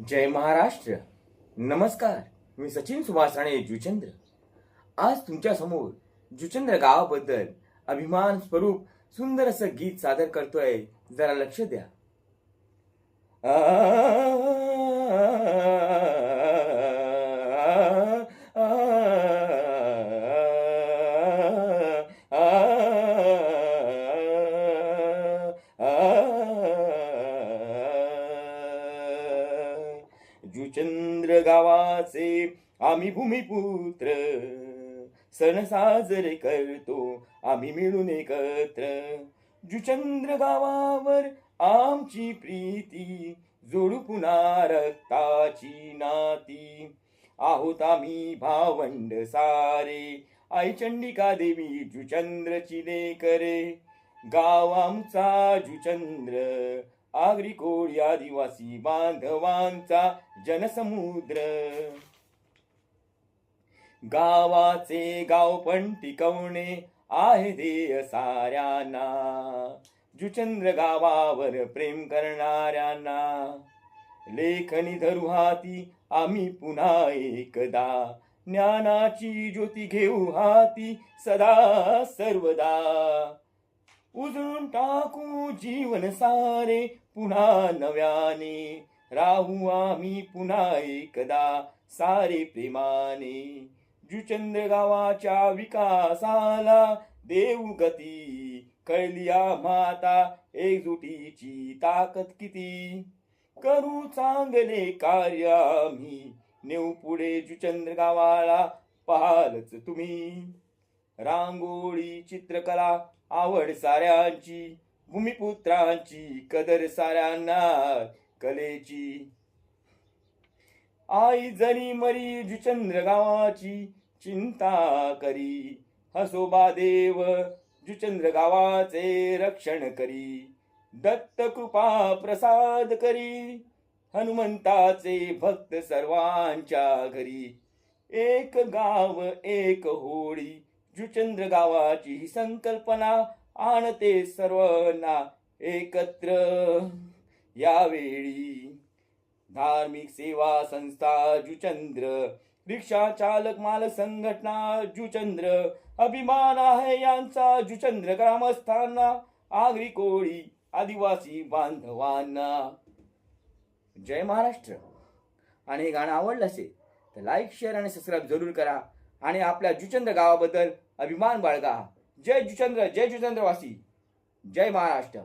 जय महाराष्ट्र नमस्कार मी सचिन सुभाष राणे जुचंद्र आज तुमच्यासमोर जुचंद्र गावाबद्दल अभिमान स्वरूप सुंदर असं गीत सादर करतोय जरा लक्ष द्या चंद्र गावाचे आम्ही भूमिपुत्र. सण साजरे करतो आम्ही मिळून एकत्र. जुचंद्र गावावर आमची प्रीती जोडू पुन्हा रक्ताची नाती. आहोत आम्ही भावंड सारे आई चंडिका देवी जुचंद्रची करे गाव आमचा जुचंद्र आगरी कोळी आदिवासी बांधवांचा जनसमुद्र. गावाचे गाव पण टिकवणे आहे ध्येय साऱ्यांना. जुचंद्र गावावर प्रेम करणाऱ्यांना. लेखनी धरू हाती आम्ही पुन्हा एकदा. ज्ञानाची ज्योती घेऊ हाती सदा सर्वदा. उजळून टाकू जीवन सारे. पुन्हा नव्याने राहू आम्ही पुन्हा एकदा सारे प्रेमाने. जुचंद्र गावाच्या विकासाला देऊ गती. कळली माता एकजुटीची ताकद किती. करू चांगले कार्य आम्ही. नेऊ पुढे जुचंद्र गावाला पाहालच तुम्ही. रांगोळी चित्रकला आवड साऱ्यांची भूमिपुत्रांची कदर साऱ्यांना कलेची. आई जरी मरी जुचंद्र गावाची चिंता करी हसोबा देव जुचंद्र गावाचे रक्षण करी. दत्त कृपा प्रसाद करी हनुमंताचे भक्त सर्वांच्या घरी. एक गाव एक होळी जुचंद्र गावाची ही संकल्पना आणते सर्वांना एकत्र. यावेळी धार्मिक सेवा संस्था जुचंद्र रिक्षा चालक माल संघटना जुचंद्र अभिमान आहे यांचा जुचंद्र ग्रामस्थांना आगरी कोळी आदिवासी बांधवांना. जय महाराष्ट्र. आणि हे गाणं आवडलं असेल तर लाईक शेअर आणि सबस्क्राईब जरूर करा. आणि आपल्या जुचंद्र गावाबद्दल अभिमान बाळगा. जय जुचंद्र जय जुचंद्रवासी जय महाराष्ट्र.